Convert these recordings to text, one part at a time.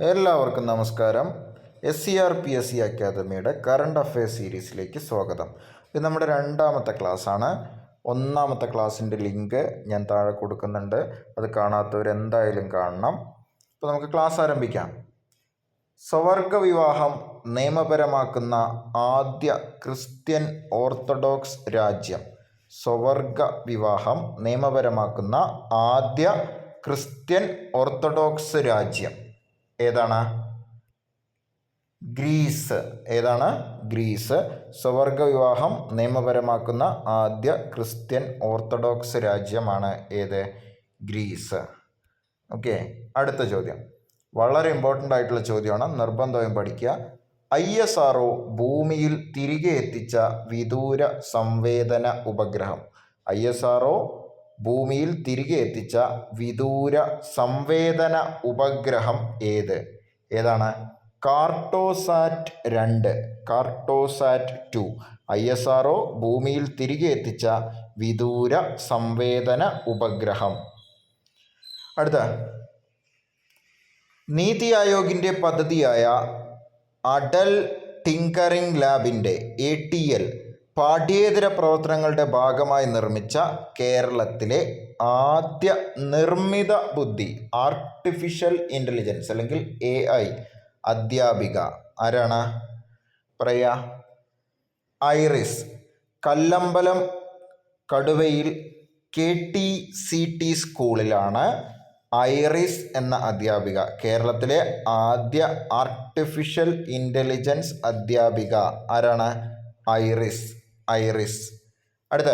എല്ലാവർക്കും നമസ്കാരം. S C R P S C അക്കാദമിയുടെ കറണ്ട് അഫയേഴ്സ് സീരീസിലേക്ക് സ്വാഗതം. ഇത് നമ്മുടെ രണ്ടാമത്തെ ക്ലാസ്സാണ്. ഒന്നാമത്തെ ക്ലാസ്സിന്റെ ലിങ്ക് ഞാൻ താഴെ കൊടുക്കുന്നുണ്ട്. അത് കാണാത്തവർ എന്തായാലും കാണണം. അപ്പോൾ നമുക്ക് ക്ലാസ് ആരംഭിക്കാം. സ്വവർഗ വിവാഹം നിയമപരമാക്കുന്ന ആദ്യ ക്രിസ്ത്യൻ ഓർത്തഡോക്സ് രാജ്യം. സ്വവർഗ വിവാഹം നിയമപരമാക്കുന്ന ആദ്യ ക്രിസ്ത്യൻ ഓർത്തഡോക്സ് രാജ്യം. ഏതാണ്? ഗ്രീസ്. ഏതാണ്? ഗ്രീസ്. സ്വവർഗ വിവാഹം നിയമപരമാക്കുന്ന ആദ്യ ക്രിസ്ത്യൻ ഓർത്തഡോക്സ് രാജ്യമാണ് ഏത്? ഗ്രീസ്. ഓക്കെ അടുത്ത ചോദ്യം. വളരെ ഇമ്പോർട്ടന്റ് ആയിട്ടുള്ള ചോദ്യമാണ്. നിർബന്ധവും പഠിക്കുക. ഐ എസ് ആർ ഒ ഭൂമിയിൽ തിരികെ എത്തിച്ച വിദൂര സംവേദന ഉപഗ്രഹം. ഐ എസ് ആർ ഒ ഭൂമിയിൽ തിരികെ എത്തിച്ച വിദൂര സംവേദന ഉപഗ്രഹം ഏത്? ഏതാണ്? കാർട്ടോസാറ്റ് രണ്ട് Cartosat two. I S R ഭൂമിയിൽ തിരികെ എത്തിച്ച വിദൂര സംവേദന ഉപഗ്രഹം. അടുത്ത. നീതി ആയോഗിന്റെ പദ്ധതിയായ അടൽ ടിങ്കറിംഗ് ലാബിന്റെ എ ടി എൽ പാഠ്യേതര പ്രവർത്തനങ്ങളുടെ ഭാഗമായി നിർമ്മിച്ച കേരളത്തിലെ ആദ്യ നിർമ്മിത ബുദ്ധി ആർട്ടിഫിഷ്യൽ ഇന്റലിജൻസ് അല്ലെങ്കിൽ എ ഐ അധ്യാപിക. ആരാണ്? പറയാ ഐറിസ്. കല്ലമ്പലം കടുവയിൽ കെ ടി സി ടി സ്കൂളിലാണ് ഐറിസ് എന്ന അധ്യാപിക. കേരളത്തിലെ ആദ്യ ആർട്ടിഫിഷ്യൽ ഇന്റലിജൻസ് അധ്യാപിക. ആരാണ്? ഐറിസ്. ഐറിസ്. അടുത്ത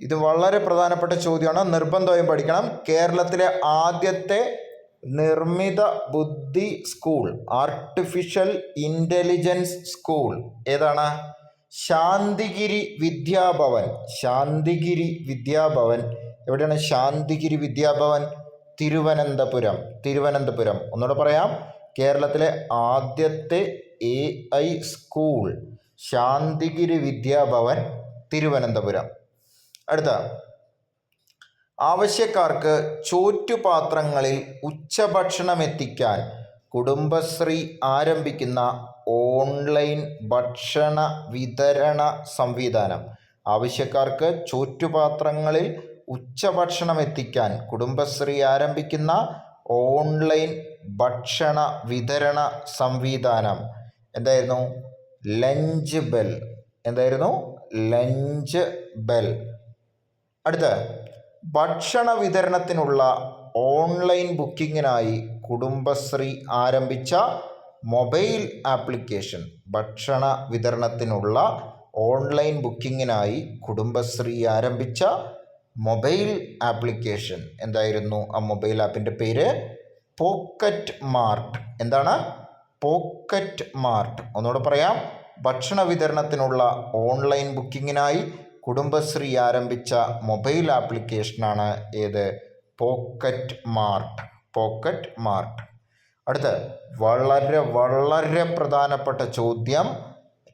ഇത് വളരെ പ്രധാനപ്പെട്ട ചോദ്യമാണ്. നിർബന്ധമായും പഠിക്കണം. കേരളത്തിലെ ആദ്യത്തെ നിർമ്മിത ബുദ്ധി സ്കൂൾ ആർട്ടിഫിഷ്യൽ ഇന്റലിജൻസ് സ്കൂൾ ഏതാണ്? ശാന്തിഗിരി വിദ്യാഭവൻ. ശാന്തിഗിരി വിദ്യാഭവൻ. എവിടെയാണ് ശാന്തിഗിരി വിദ്യാഭവൻ? തിരുവനന്തപുരം. തിരുവനന്തപുരം. ഒന്നുകൂടെ പറയാം. കേരളത്തിലെ ആദ്യത്തെ A I school Shantigiri Vidyabhavan Thiruvananthapuram. അടുത്ത. ആവശ്യക്കാർക്ക് ചോറ്റുപാത്രങ്ങളിൽ ഉച്ചഭക്ഷണം എത്തിക്കാൻ കുടുംബശ്രീ ആരംഭിക്കുന്ന ഓൺലൈൻ ഭക്ഷണ വിതരണ സംവിധാനം. ആവശ്യക്കാർക്ക് ചോറ്റുപാത്രങ്ങളിൽ ഉച്ചഭക്ഷണം എത്തിക്കാൻ കുടുംബശ്രീ ആരംഭിക്കുന്ന ഓൺലൈൻ ഭക്ഷണ വിതരണ സംവിധാനം. എന്തായിരുന്നു? Lunch bell. എന്തായിരുന്നു? Lunch bell. അടുത്ത. ഭക്ഷണ വിതരണത്തിനുള്ള ഓൺലൈൻ ബുക്കിങ്ങിനായി കുടുംബശ്രീ ആരംഭിച്ച മൊബൈൽ ആപ്ലിക്കേഷൻ. ഭക്ഷണ വിതരണത്തിനുള്ള ഓൺലൈൻ ബുക്കിങ്ങിനായി കുടുംബശ്രീ ആരംഭിച്ച മൊബൈൽ ആപ്ലിക്കേഷൻ. എന്തായിരുന്നു ആ മൊബൈൽ ആപ്പിന്റെ പേര്? Pocket mart. എന്താണ്? Pocket mart. ഒന്നുകൂടെ പറയാം. ഭക്ഷണ വിതരണത്തിനുള്ള ഓൺലൈൻ ബുക്കിങ്ങിനായി കുടുംബശ്രീ ആരംഭിച്ച മൊബൈൽ ആപ്ലിക്കേഷനാണ് ഏത്? Pocket mart. Pocket mart. അടുത്ത് വളരെ വളരെ പ്രധാനപ്പെട്ട ചോദ്യം.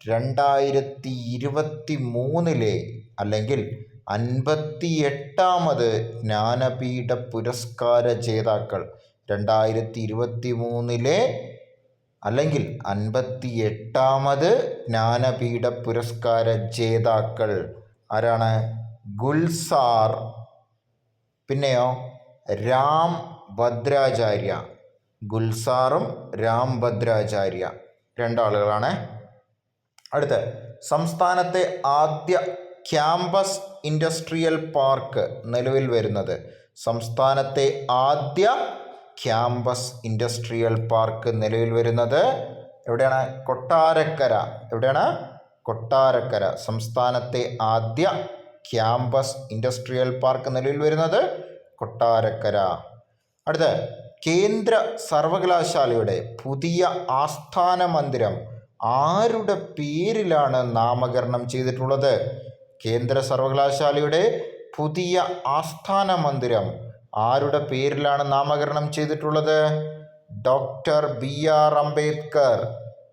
രണ്ടായിരത്തി ഇരുപത്തി മൂന്നിലെ അല്ലെങ്കിൽ അൻപത്തി എട്ടാമത് ജ്ഞാനപീഠ പുരസ്കാര ജേതാക്കൾ രണ്ടായിരത്തി ഇരുപത്തി മൂന്നിലെ അല്ലെങ്കിൽ അൻപത്തി എട്ടാമത് ജ്ഞാനപീഠ പുരസ്കാര ജേതാക്കൾ ആരാണ്? ഗുൽസാർ. പിന്നെയോ രാം ഭദ്രാചാര്യ. ഗുൽസാറും രാം ഭദ്രാചാര്യ. രണ്ടാളുകളാണ്. അടുത്ത് സംസ്ഥാനത്തെ ആദ്യ ക്യാമ്പസ് ഇൻഡസ്ട്രിയൽ പാർക്ക് നിലവിൽ വരുന്നത്. സംസ്ഥാനത്തെ ആദ്യ ക്യാമ്പസ് ഇൻഡസ്ട്രിയൽ പാർക്ക് നിലവിൽ വരുന്നത് എവിടെയാണ്? കൊട്ടാരക്കര. എവിടെയാണ്? കൊട്ടാരക്കര. സംസ്ഥാനത്തെ ആദ്യ ക്യാമ്പസ് ഇൻഡസ്ട്രിയൽ പാർക്ക് നിലവിൽ വരുന്നത് കൊട്ടാരക്കര. അടുത്ത കേന്ദ്ര സർവകലാശാലയുടെ പുതിയ ആസ്ഥാന മന്ദിരം ആരുടെ പേരിലാണ് നാമകരണം ചെയ്തിട്ടുള്ളത്? കേന്ദ്ര സർവകലാശാലയുടെ പുതിയ ആസ്ഥാന മന്ദിരം ആരുടെ പേരിലാണ് നാമകരണം ചെയ്തിട്ടുള്ളത്? Doctor B R Ambedkar.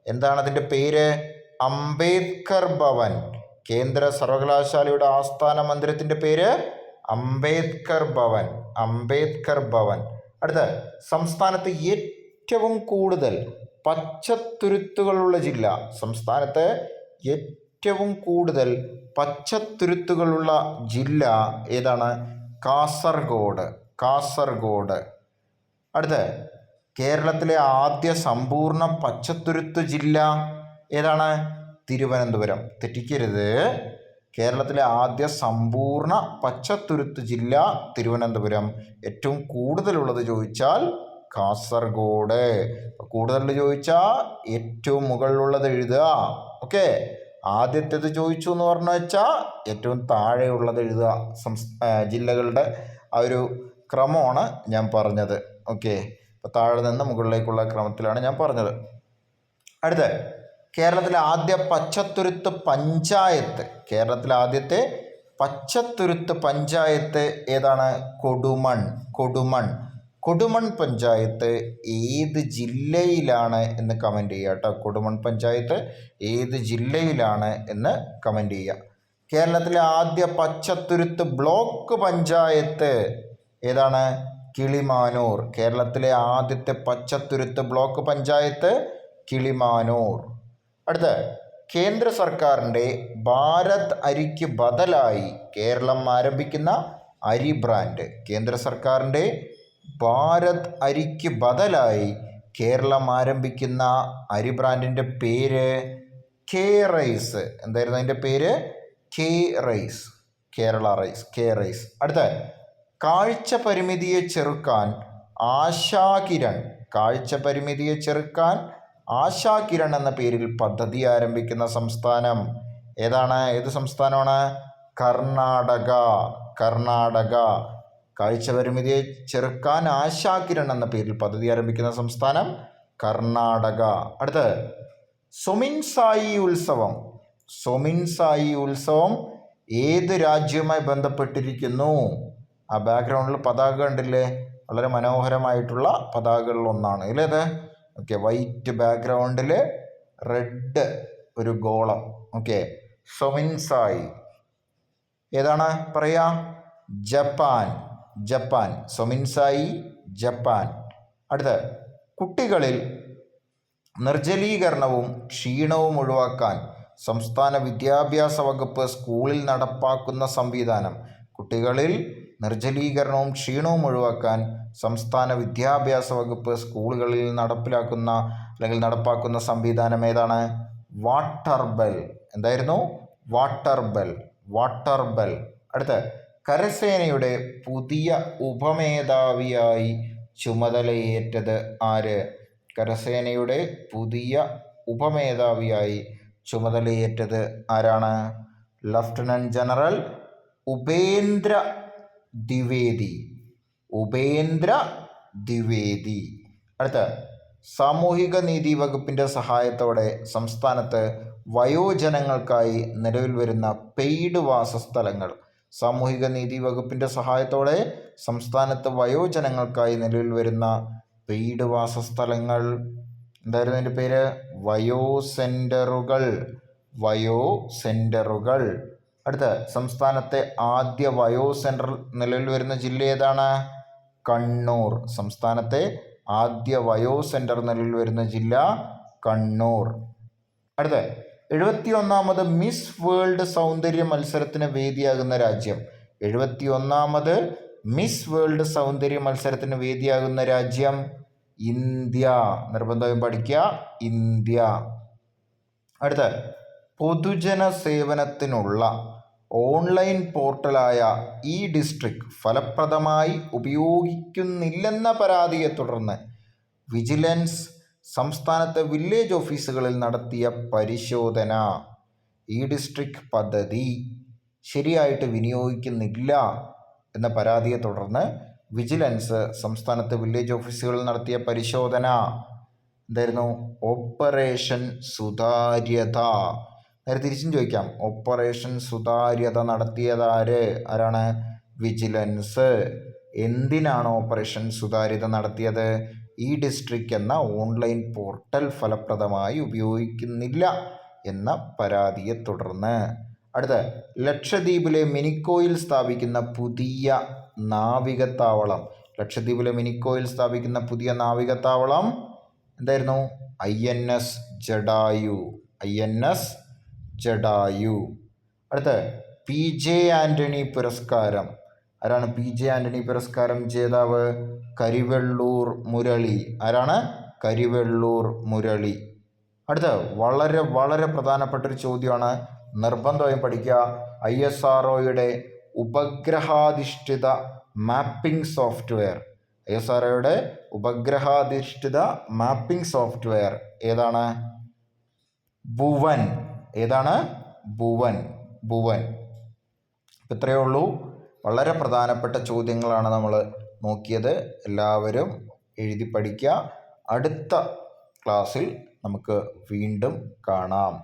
എന്താണ് അതിന്റെ പേര്? അംബേദ്കർ ഭവൻ. കേന്ദ്ര സർവകലാശാലയുടെ ആസ്ഥാന മന്ദിരത്തിന്റെ പേര് അംബേദ്കർ ഭവൻ. അംബേദ്കർ ഭവൻ. അടുത്ത സംസ്ഥാനത്ത് ഏറ്റവും കൂടുതൽ പച്ചത്തുരുത്തുകളുള്ള ജില്ല. സംസ്ഥാനത്ത് ഏറ്റവും കൂടുതൽ പച്ചത്തുരുത്തുകളുള്ള ജില്ല ഏതാണ്? കാസർഗോഡ്. കാസർഗോഡ്. അടുത്ത് കേരളത്തിലെ ആദ്യ സമ്പൂർണ പച്ചത്തുരുത്ത് ജില്ല ഏതാണ്? തിരുവനന്തപുരം. തെറ്റിക്കരുത്. കേരളത്തിലെ ആദ്യ സമ്പൂർണ പച്ചത്തുരുത്ത് ജില്ല തിരുവനന്തപുരം. ഏറ്റവും കൂടുതലുള്ളത് ചോദിച്ചാൽ കാസർഗോഡ്. കൂടുതൽ ചോദിച്ചാൽ ഏറ്റവും മുകളിലുള്ളത് എഴുതുക. ഓക്കെ. ആദ്യത്തേത് ചോദിച്ചു എന്ന് പറഞ്ഞു വെച്ചാൽ ഏറ്റവും താഴെയുള്ളത് എഴുതുക. സംസ് ജില്ലകളുടെ ആ ഒരു ക്രമമാണ് ഞാൻ പറഞ്ഞത്. ഓക്കെ അപ്പോൾ താഴെ നിന്ന് മുകളിലേക്കുള്ള ക്രമത്തിലാണ് ഞാൻ പറഞ്ഞത്. അടുത്ത കേരളത്തിലെ ആദ്യ പച്ചത്തുരുത്ത് പഞ്ചായത്ത്. കേരളത്തിലെ ആദ്യത്തെ പച്ചത്തുരുത്ത് പഞ്ചായത്ത് ഏതാണ്? കൊടുമൺ കൊടുമൺ. കൊടുമൺ പഞ്ചായത്ത് ഏത് ജില്ലയിലാണ് എന്ന് കമന്റ് ചെയ്യുക കേട്ടോ. കൊടുമൺ പഞ്ചായത്ത് ഏത് ജില്ലയിലാണ് എന്ന് കമന്റ് ചെയ്യുക. കേരളത്തിലെ ആദ്യ പച്ചത്തുരുത്ത് ബ്ലോക്ക് പഞ്ചായത്ത് ഏതാണ്? കിളിമാനൂർ. കേരളത്തിലെ ആദ്യത്തെ പച്ചത്തുരുത്ത് ബ്ലോക്ക് പഞ്ചായത്ത് കിളിമാനൂർ. അടുത്ത കേന്ദ്ര സർക്കാരിന്റെ ഭാരത് അരിക്ക് ബദലായി കേരളം ആരംഭിക്കുന്ന അരി ബ്രാൻഡ്. കേന്ദ്ര സർക്കാരിന്റെ ഭാരത് അരിക്ക് ബദലായി കേരളം ആരംഭിക്കുന്ന അരി ബ്രാൻഡിന്റെ പേര് കെ റൈസ്. എന്തായിരുന്നു അതിന്റെ പേര്? K rice. Kerala rice. K rice. അടുത്ത കാഴ്ച പരിമിതിയെ ചെറുക്കാൻ ആശാകിരൺ കാഴ്ച പരിമിതിയെ ചെറുക്കാൻ ആശാകിരൺ എന്ന പേരിൽ പദ്ധതി ആരംഭിക്കുന്ന സംസ്ഥാനം. ഏതാണ്? ഏത് സംസ്ഥാനമാണ്? കർണാടക. കർണാടക. കാഴ്ച പരിമിതിയെ ചെറുക്കാൻ ആശാകിരൺ എന്ന പേരിൽ പദ്ധതി ആരംഭിക്കുന്ന സംസ്ഥാനം കർണാടക. അടുത്ത് സൊമിൻസായി ഉത്സവം. സൊമിൻസായി ഉത്സവം ഏത് രാജ്യവുമായി ബന്ധപ്പെട്ടിരിക്കുന്നു? ആ ബാക്ക്ഗ്രൗണ്ടിൽ പതാക കണ്ടില്ലേ? വളരെ മനോഹരമായിട്ടുള്ള പതാകകളിൽ ഒന്നാണ് ഇല്ലേത് ഓക്കെ വൈറ്റ് ബാക്ക്ഗ്രൗണ്ടിൽ റെഡ് ഒരു ഗോളം. ഓക്കെ സൊമിൻസായി ഏതാണ്? പറയാ? ജപ്പാൻ. ജപ്പാൻ. Sominsai Japan. അടുത്ത കുട്ടികളിൽ നിർജലീകരണവും ക്ഷീണവും ഒഴിവാക്കാൻ സംസ്ഥാന വിദ്യാഭ്യാസ വകുപ്പ് സ്കൂളിൽ നടപ്പാക്കുന്ന സംവിധാനം. കുട്ടികളിൽ നിർജലീകരണവും ക്ഷീണവും ഒഴിവാക്കാൻ സംസ്ഥാന വിദ്യാഭ്യാസ വകുപ്പ് സ്കൂളുകളിൽ നടപ്പിലാക്കുന്ന അല്ലെങ്കിൽ നടപ്പാക്കുന്ന സംവിധാനം ഏതാണ്? Water bell. എന്തായിരുന്നു? Water bell. Water bell. അടുത്ത. കരസേനയുടെ പുതിയ ഉപമേധാവിയായി ചുമതലയേറ്റത് ആര്? കരസേനയുടെ പുതിയ ഉപമേധാവിയായി ചുമതലയേറ്റത് ആരാണ്? Lieutenant general Upendra Dwivedi. Upendra Dwivedi അടുത്ത സാമൂഹിക നീതി വകുപ്പിന്റെ സഹായത്തോടെ സംസ്ഥാനത്ത് വയോജനങ്ങൾക്കായി നിലവിൽ വരുന്ന പെയ്ഡ് വാസസ്ഥലങ്ങൾ. സാമൂഹിക നീതി വകുപ്പിന്റെ സഹായത്തോടെ സംസ്ഥാനത്ത് വയോജനങ്ങൾക്കായി നിലവിൽ വരുന്ന പെയ്ഡ് വാസസ്ഥലങ്ങൾ. എന്തായിരുന്നു എന്റെ പേര്? വയോ സെന്ററുകൾ വയോ സെന്ററുകൾ അടുത്ത സംസ്ഥാനത്തെ ആദ്യ വയോ സെന്റർ നിലവിൽ വരുന്ന ജില്ല ഏതാണ്? കണ്ണൂർ. സംസ്ഥാനത്തെ ആദ്യ വയോ സെന്റർ നിലവിൽ വരുന്ന ജില്ല കണ്ണൂർ. അടുത്ത എഴുപത്തി ഒന്നാമത് മിസ് വേൾഡ് സൗന്ദര്യ മത്സരത്തിന് വേദിയാകുന്ന രാജ്യം. എഴുപത്തി ഒന്നാമത് മിസ് വേൾഡ് സൗന്ദര്യ മത്സരത്തിന് വേദിയാകുന്ന രാജ്യം ഇന്ത്യ. നിർബന്ധമായും പഠിക്കുക ഇന്ത്യ. അടുത്ത പൊതുജന സേവനത്തിനുള്ള ഓൺലൈൻ പോർട്ടലായ ഇ ഡിസ്ട്രിക്ട് ഫലപ്രദമായി ഉപയോഗിക്കുന്നില്ലെന്ന പരാതിയെ തുടർന്ന് വിജിലൻസ് സംസ്ഥാനത്തെ വില്ലേജ് ഓഫീസുകളിൽ നടത്തിയ പരിശോധന. ഇ ഡിസ്ട്രിക്ട് പദ്ധതി ശരിയായിട്ട് വിനിയോഗിക്കുന്നില്ല എന്ന പരാതിയെ തുടർന്ന് വിജിലൻസ് സംസ്ഥാനത്തെ വില്ലേജ് ഓഫീസുകളിൽ നടത്തിയ പരിശോധന. എന്തായിരുന്നു? ഓപ്പറേഷൻ സുതാര്യത. നേരെ തിരിച്ചും ചോദിക്കാം. ഓപ്പറേഷൻ സുതാര്യത നടത്തിയതാര്? ആരാണ്? വിജിലൻസ് എന്തിനാണ് ഓപ്പറേഷൻ സുതാര്യത നടത്തിയത്? ഈ ഡിസ്ട്രിക്ട് എന്ന ഓൺലൈൻ പോർട്ടൽ ഫലപ്രദമായി ഉപയോഗിക്കുന്നില്ല എന്ന പരാതിയെ തുടർന്ന്. അടുത്ത ലക്ഷദ്വീപിലെ മിനിക്കോയിൽ സ്ഥാപിക്കുന്ന പുതിയ നാവികത്താവളം. ലക്ഷദ്വീപിലെ മിനിക്കോയിൽ സ്ഥാപിക്കുന്ന പുതിയ നാവികത്താവളം എന്തായിരുന്നു? I N S Jatayu. I N S Jatayu. അടുത്ത പി ജെ ആന്റണി പുരസ്കാരം. ആരാണ് പി ജെ ആന്റണി പുരസ്കാരം ജേതാവ്? കരിവെള്ളൂർ മുരളി. ആരാണ്? കരിവെള്ളൂർ മുരളി. അടുത്ത വളരെ വളരെ പ്രധാനപ്പെട്ട ഒരു ചോദ്യമാണ്. നിർബന്ധമായും പഠിക്കുക. ഐ എസ് ആർ ഒയുടെ ഉപഗ്രഹാധിഷ്ഠിത mapping software. I S R ഒയുടെ ഉപഗ്രഹാധിഷ്ഠിത മാപ്പിംഗ് സോഫ്റ്റ്വെയർ ഏതാണ്? ഭുവൻ. ഏതാണ്? ഭുവൻ ഭുവൻ. ഇത്രയേ ഉള്ളൂ. വളരെ പ്രധാനപ്പെട്ട ചോദ്യങ്ങളാണ് നമ്മൾ നോക്കിയത്. എല്ലാവരും എഴുതി പഠിക്കുക. അടുത്ത ക്ലാസ്സിൽ നമുക്ക് വീണ്ടും കാണാം.